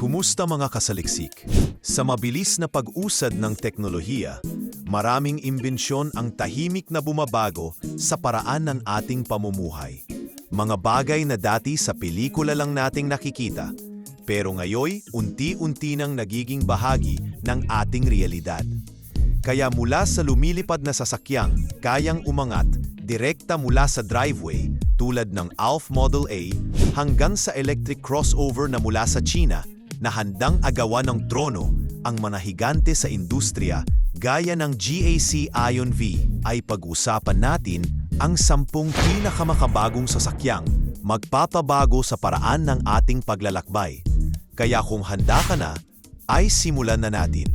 Kumusta mga kasaliksik? Sa mabilis na pag-usad ng teknolohiya, maraming imbensyon ang tahimik na bumabago sa paraan ng ating pamumuhay. Mga bagay na dati sa pelikula lang nating nakikita, pero ngayoy unti-unti nang nagiging bahagi ng ating realidad. Kaya mula sa lumilipad na sasakyang kayang umangat direkta mula sa driveway tulad ng ALF Model A hanggang sa electric crossover na mula sa China na handang agawan ng trono ang manahigante sa industriya gaya ng GAC Ion V ay pag-usapan natin ang sampung pinakamakabagong sasakyang magpapabago sa paraan ng ating paglalakbay. Kaya kung handa ka na, ay simulan na natin.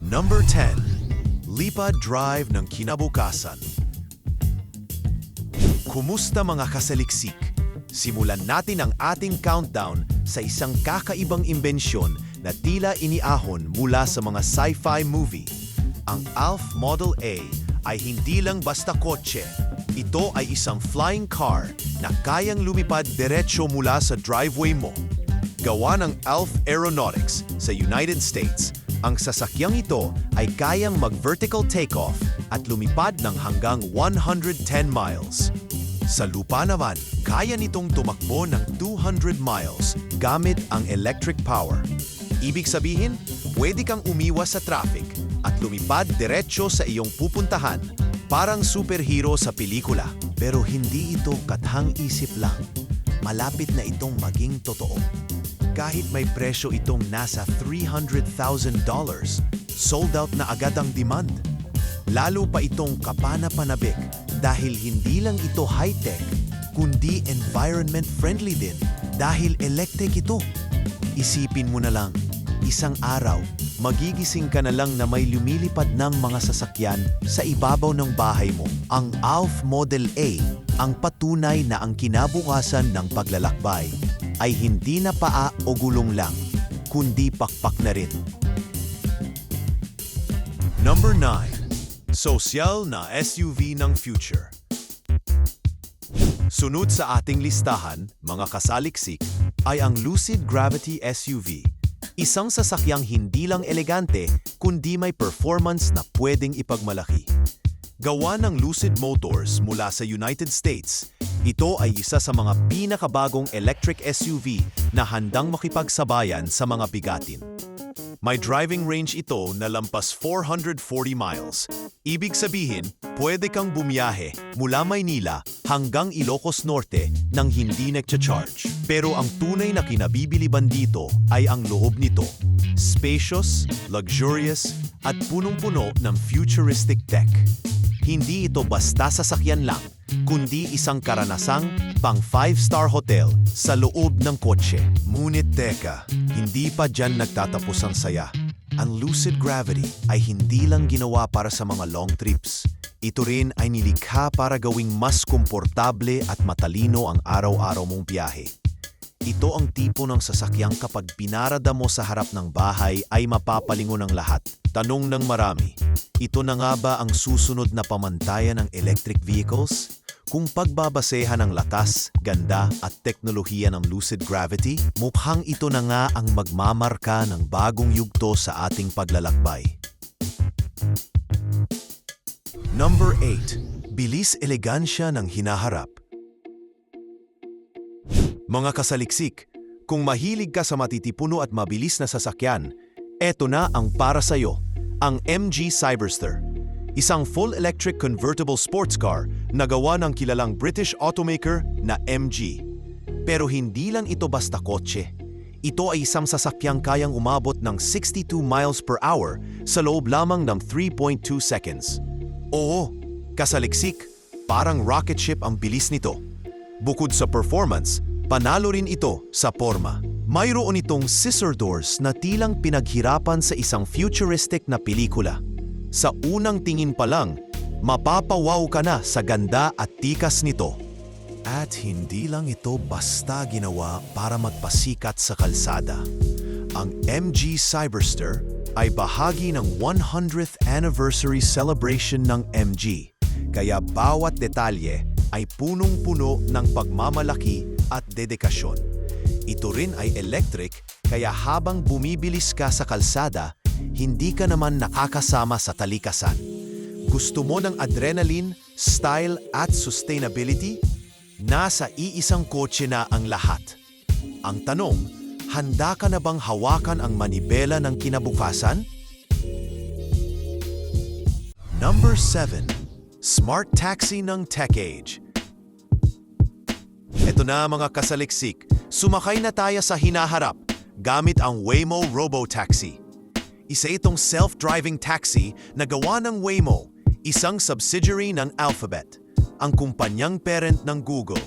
Number 10. Lipa Drive ng kinabukasan. Kumusta mga kasaliksik? Simulan natin ang ating countdown sa isang kakaibang imbensyon na tila iniahon mula sa mga sci-fi movie. Ang ALF Model A ay hindi lang basta kotse. Ito ay isang flying car na kayang lumipad diretsyo mula sa driveway mo. Gawa ng ALF Aeronautics sa United States, ang sasakyang ito ay kayang mag-vertical takeoff at lumipad ng hanggang 110 miles. Sa lupa naman, kaya nitong tumakbo ng 200 miles gamit ang electric power. Ibig sabihin, pwede kang umiwas sa traffic at lumipad diretsyo sa iyong pupuntahan parang superhero sa pelikula. Pero hindi ito kathang-isip lang. Malapit na itong maging totoo. Kahit may presyo itong nasa $300,000, sold out na agad ang demand. Lalo pa itong kapana-panabik dahil hindi lang ito high-tech, kundi environment-friendly din dahil electric ito. Isipin mo na lang, isang araw, magigising ka na lang na may lumilipad ng mga sasakyan sa ibabaw ng bahay mo. Ang ALF Model A ang patunay na ang kinabukasan ng paglalakbay ay hindi na paa o gulong lang, kundi pakpak na rin. Number 9. Sosyal na SUV ng future. Sunod sa ating listahan, mga kasaliksik, ay ang Lucid Gravity SUV. Isang sasakyang hindi lang elegante, kundi may performance na pwedeng ipagmalaki. Gawa ng Lucid Motors mula sa United States, ito ay isa sa mga pinakabagong electric SUV na handang makipagsabayan sa mga bigatin. May driving range ito na lampas 440 miles. Ibig sabihin, pwede kang bumiyahe mula Maynila hanggang Ilocos Norte nang hindi nagcha-charge. Pero ang tunay na kinabibiliban dito ay ang loob nito. Spacious, luxurious, at punong-puno ng futuristic tech. Hindi ito basta sasakyan lang, kundi isang karanasang pang 5-star hotel sa loob ng kotse. Ngunit teka, hindi pa dyan nagtatapos ang saya. Ang Lucid Gravity ay hindi lang ginawa para sa mga long trips. Ito rin ay nilikha para gawing mas komportable at matalino ang araw-araw mong biyahe. Ito ang tipo ng sasakyang kapag pinarada mo sa harap ng bahay ay mapapalingon ng lahat. Tanong ng marami, ito na nga ba ang susunod na pamantayan ng electric vehicles? Kung pagbabasehan ng lakas, ganda at teknolohiya ng Lucid Gravity, mukhang ito na nga ang magmamarka ng bagong yugto sa ating paglalakbay. Number 8. Bilis elegansya ng hinaharap. Mga kasaliksik, kung mahilig ka sa matitipuno at mabilis na sasakyan, eto na ang para sa'yo, ang MG Cyberster. Isang full-electric convertible sports car na gawa ng kilalang British automaker na MG. Pero hindi lang ito basta kotse. Ito ay isang sasakyang kayang umabot ng 62 miles per hour sa loob lamang ng 3.2 seconds. Oo, kasaliksik, parang rocket ship ang bilis nito. Bukod sa performance, panalo rin ito sa forma. Mayroon itong scissor doors na tilang pinaghirapan sa isang futuristic na pelikula. Sa unang tingin pa lang, mapapawaw ka na sa ganda at tikas nito. At hindi lang ito basta ginawa para magpasikat sa kalsada. Ang MG Cyberster ay bahagi ng 100th anniversary celebration ng MG. Kaya bawat detalye ay punong-puno ng pagmamalaki at dedikasyon. Ito rin ay electric, kaya habang bumibilis ka sa kalsada, hindi ka naman nakakasama sa talikasan. Gusto mo ng adrenaline, style at sustainability? Nasa iisang kotse na ang lahat. Ang tanong, handa ka na bang hawakan ang manibela ng kinabukasan? Number 7. Smart Taxi ng Tech Age. Ito na mga kasaliksik, sumakay na tayo sa hinaharap gamit ang Waymo Robotaxi. Isa itong self-driving taxi na gawa ng Waymo, isang subsidiary ng Alphabet, ang kumpanyang parent ng Google.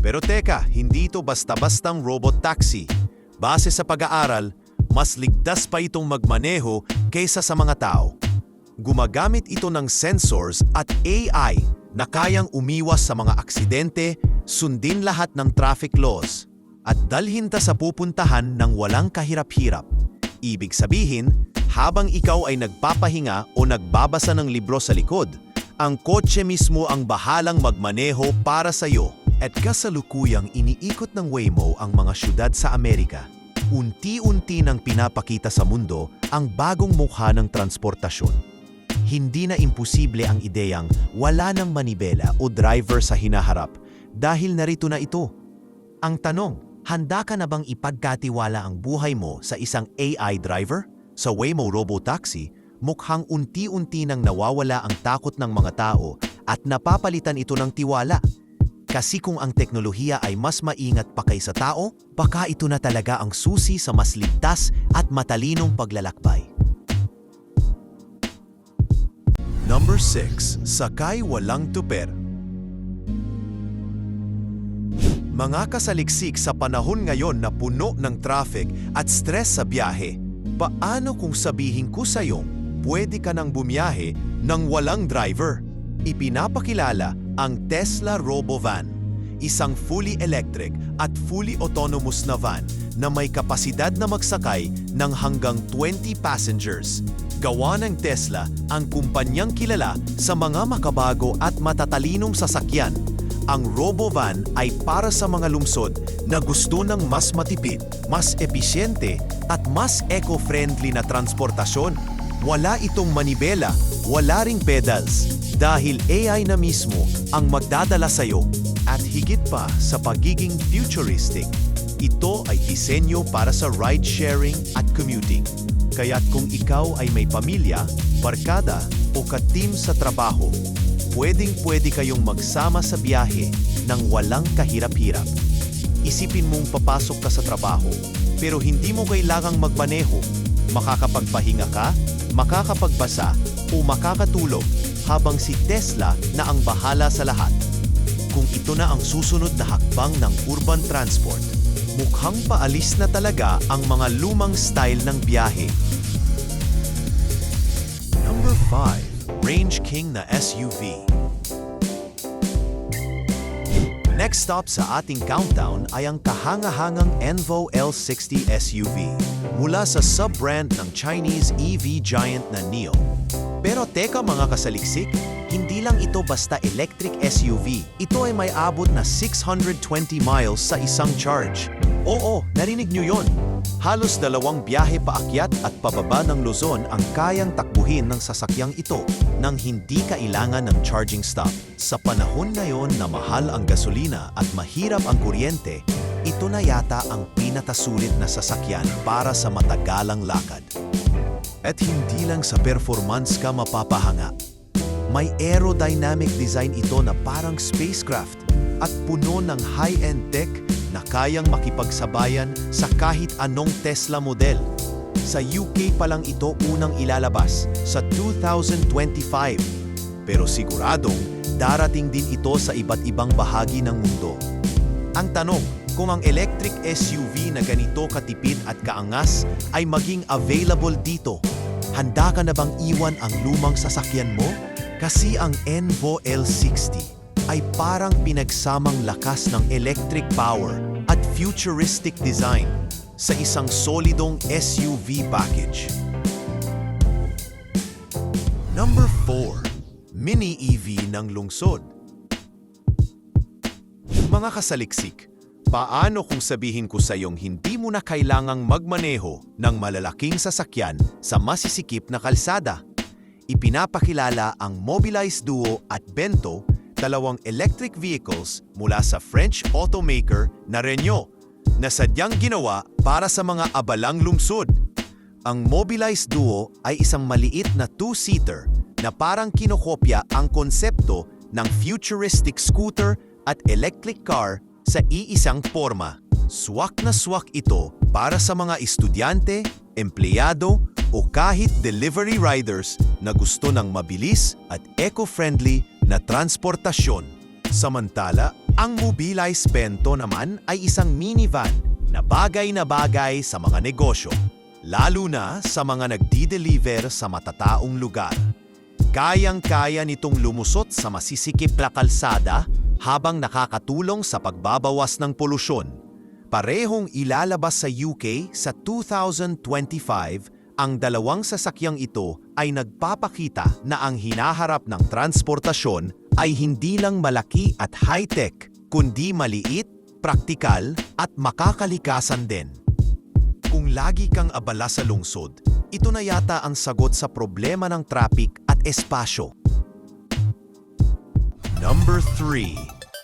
Pero teka, hindi ito basta-bastang robot taxi. Base sa pag-aaral, mas ligtas pa itong magmaneho kaysa sa mga tao. Gumagamit ito ng sensors at AI na kayang umiwas sa mga aksidente, sundin lahat ng traffic laws, at dalhin ta sa pupuntahan ng walang kahirap-hirap. Ibig sabihin, habang ikaw ay nagpapahinga o nagbabasa ng libro sa likod, ang kotse mismo ang bahalang magmaneho para sa iyo. At kasalukuyang iniikot ng Waymo ang mga syudad sa Amerika. Unti-unti nang pinapakita sa mundo ang bagong mukha ng transportasyon hindi na imposible ang ideyang wala ng manibela o driver sa hinaharap dahil narito na ito. Ang tanong, handa ka na bang ipagkatiwala ang buhay mo sa isang AI driver? Sa Waymo Robotaxi, mukhang unti-unti nang nawawala ang takot ng mga tao at napapalitan ito ng tiwala. Kasi kung ang teknolohiya ay mas maingat pa kaysa tao, baka ito na talaga ang susi sa mas ligtas at matalinong paglalakbay. Number 6. Sakay walang tuper. Mga kasaliksik sa panahon ngayon na puno ng traffic at stress sa biyahe, paano kung sabihin ko sa iyo, pwede ka nang bumiyahe ng walang driver? Ipinapakilala ang Tesla Robovan, isang fully electric at fully autonomous na van na may kapasidad na magsakay ng hanggang 20 passengers Gawa ng Tesla ang kumpanyang kilala sa mga makabago at matatalinong sasakyan. Ang Robovan ay para sa mga lungsod na gusto ng mas matipid, mas episyente at mas eco-friendly na transportasyon. Wala itong manibela, wala ring pedals dahil AI na mismo ang magdadala sa iyo at higit pa sa pagiging futuristic. Ito ay disenyo para sa ride-sharing at commuting. Kaya't kung ikaw ay may pamilya, barkada o ka-team sa trabaho, pwedeng-pwede kayong magsama sa biyahe ng walang kahirap-hirap. Isipin mong papasok ka sa trabaho, pero hindi mo kailangang magmaneho. Makakapagpahinga ka, makakapagbasa, o makakatulog habang si Tesla na ang bahala sa lahat. Kung ito na ang susunod na hakbang ng urban transport, mukhang paalis na talaga ang mga lumang style ng biyahe. Number 5. Range King na SUV. Next stop sa ating countdown ay ang kahangahangang Envo L60 SUV mula sa sub-brand ng Chinese EV giant na NIO. Pero teka mga kasaliksik, hindi lang ito basta electric SUV. Ito ay may abot na 620 miles sa isang charge. Oo, narinig nyo yon. Halos dalawang biyahe paakyat at pababa ng Luzon ang kayang takbuhin ng sasakyang ito nang hindi kailangan ng charging stop. Sa panahon ngayon na mahal ang gasolina at mahirap ang kuryente, ito na yata ang pinatasulit na sasakyan para sa matagalang lakad. At hindi lang sa performance ka mapapahanga. May aerodynamic design ito na parang spacecraft at puno ng high-end tech na kayang makipagsabayan sa kahit anong Tesla model. Sa UK pa lang ito unang ilalabas sa 2025. Pero siguradong darating din ito sa iba't ibang bahagi ng mundo. Ang tanong, kung ang electric SUV na ganito katipid at kaangas ay maging available dito, handa ka na bang iwan ang lumang sasakyan mo? Kasi ang Envo L60 ay parang pinagsamang lakas ng electric power at futuristic design sa isang solidong SUV package. Number 4. Mini EV ng lungsod. Mga kasaliksik, Paano kung sabihin ko sa iyong hindi mo na kailangang magmaneho ng malalaking sasakyan sa masisikip na kalsada? Ipinapakilala ang Mobilize Duo at Bento, dalawang electric vehicles mula sa French automaker na Renault, na sadyang ginawa para sa mga abalang lungsod. Ang Mobilize Duo ay isang maliit na two-seater na parang kinokopya ang konsepto ng futuristic scooter at electric car sa iisang forma. Swak na swak ito para sa mga estudyante, empleyado o kahit delivery riders na gusto ng mabilis at eco-friendly na transportasyon. Samantala, ang Mobilize Bento naman ay isang minivan na bagay na bagay sa mga negosyo, lalo na sa mga nagdi-deliver sa matataong lugar. Kayang-kaya nitong lumusot sa masisikip na kalsada habang nakakatulong sa pagbabawas ng polusyon. Parehong ilalabas sa UK sa 2025, ang dalawang sasakyang ito ay nagpapakita na ang hinaharap ng transportasyon ay hindi lang malaki at high-tech, kundi maliit, praktikal at makakalikasan din. Kung lagi kang abala sa lungsod, ito na yata ang sagot sa problema ng traffic at espasyo. Number 3.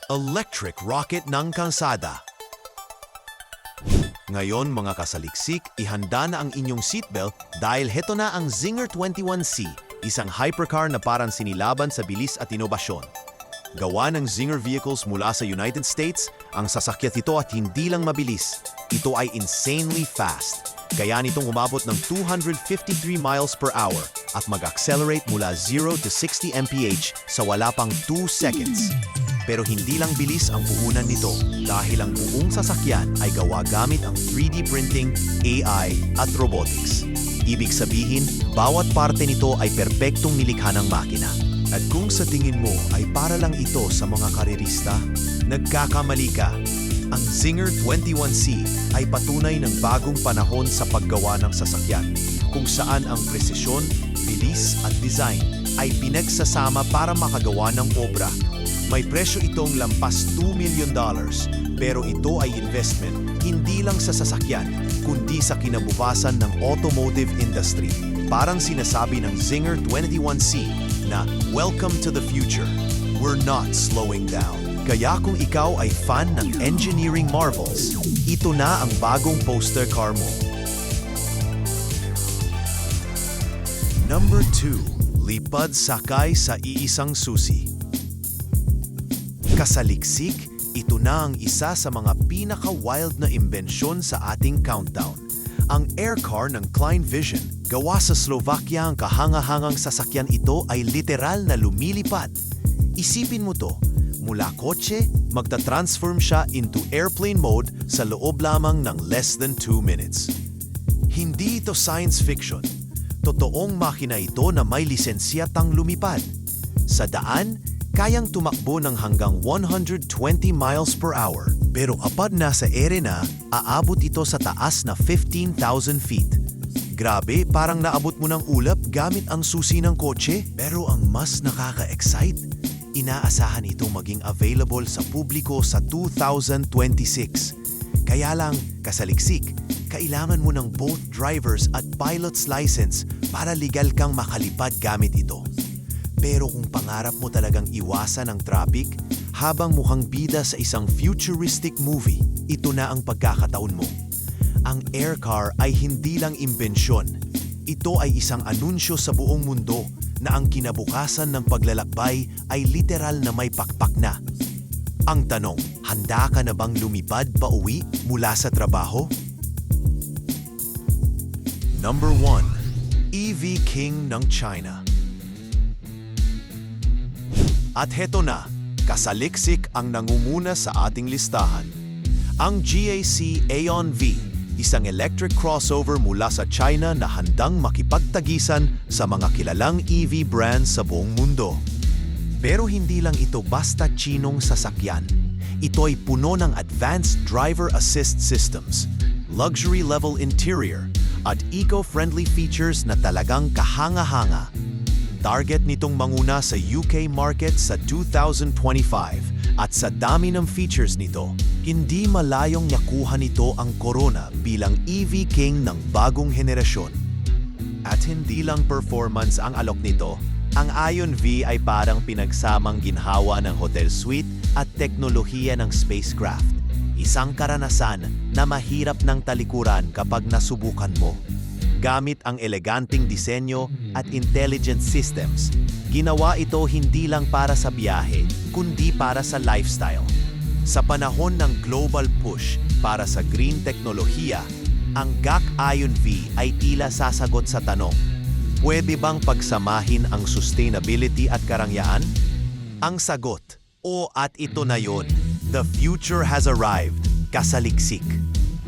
Electric rocket ng kalsada. Ngayon mga kasaliksik, ihanda na ang inyong seatbelt dahil heto na ang Zinger 21C, isang hypercar na parang sinilaban sa bilis at inobasyon. Gawa ng Zinger vehicles mula sa United States, ang sasakyan nito at hindi lang mabilis. Ito ay insanely fast. Kaya nitong umabot ng 253 miles per hour at mag-accelerate mula 0 to 60 mph sa wala pang 2 seconds. Pero hindi lang bilis ang puhunan nito dahil ang buong sasakyan ay gawa gamit ang 3D printing, AI at robotics. Ibig sabihin, bawat parte nito ay perpektong nilikha ng makina. At kung sa tingin mo ay para lang ito sa mga karerista, nagkakamali ka. Ang Zinger 21C ay patunay ng bagong panahon sa paggawa ng sasakyan, kung saan ang presisyon, bilis at design ay pinagsasama para makagawa ng obra. May presyo itong lampas 2 million dollars, pero ito ay investment hindi lang sa sasakyan, kundi sa kinabukasan ng automotive industry. Parang sinasabi ng Zinger 21C na Welcome to the future. We're not slowing down. Kaya kung ikaw ay fan ng engineering marvels, ito na ang bagong poster car mo. Number 2. Lipad sakay sa iisang susi. Kasaliksik, ito na ang isa sa mga pinaka-wild na imbensyon sa ating countdown. Ang air car ng Klein Vision, gawa sa Slovakia ang kahangahangang sasakyan ito ay literal na lumilipad. Isipin mo to, mula kotse, magta-transform siya into airplane mode sa loob lamang ng less than 2 minutes. Hindi ito science fiction. Totoong makina ito na may lisensyatang lumipad. Sa daan, kayang tumakbo ng hanggang 120 miles per hour. Pero kapag nasa ere na, aabot ito sa taas na 15,000 feet. Grabe, parang naabot mo ng ulap gamit ang susi ng kotse. Pero ang mas nakaka-excite, inaasahan itong maging available sa publiko sa 2026. Kaya lang, kasaliksik, kailangan mo ng both driver's at pilot's license para legal kang makalipad gamit ito. Pero kung pangarap mo talagang iwasan ang traffic, habang mukhang bida sa isang futuristic movie, ito na ang pagkakataon mo. Ang air car ay hindi lang imbensyon. Ito ay isang anunsyo sa buong mundo na ang kinabukasan ng paglalakbay ay literal na may pakpak na. Ang tanong, handa ka na bang lumipad pa uwi mula sa trabaho? Number 1. EV King ng China At heto na, kasaliksik ang nangunguna sa ating listahan. Ang GAC Aeon V, isang electric crossover mula sa China na handang makipagtagisan sa mga kilalang EV brands sa buong mundo. Pero hindi lang ito basta chinong sasakyan. Ito ay puno ng advanced driver assist systems, luxury level interior, at eco-friendly features na talagang kahanga-hanga. Target nitong manguna sa UK market sa 2025 At sa dami ng features nito, hindi malayong makuha nito ang Corona bilang EV King ng bagong henerasyon. At hindi lang performance ang alok nito, ang Ion V ay parang pinagsamang ginhawa ng hotel suite at teknolohiya ng spacecraft. Isang karanasan na mahirap ng talikuran kapag nasubukan mo. Gamit ang eleganting disenyo at intelligent systems, ginawa ito hindi lang para sa biyahe, kundi para sa lifestyle. Sa panahon ng global push para sa green teknolohiya, ang GAC Ion V ay tila sasagot sa tanong, pwede bang pagsamahin ang sustainability at karangyaan? Ang sagot, o at ito na yon, the future has arrived, kasaliksik.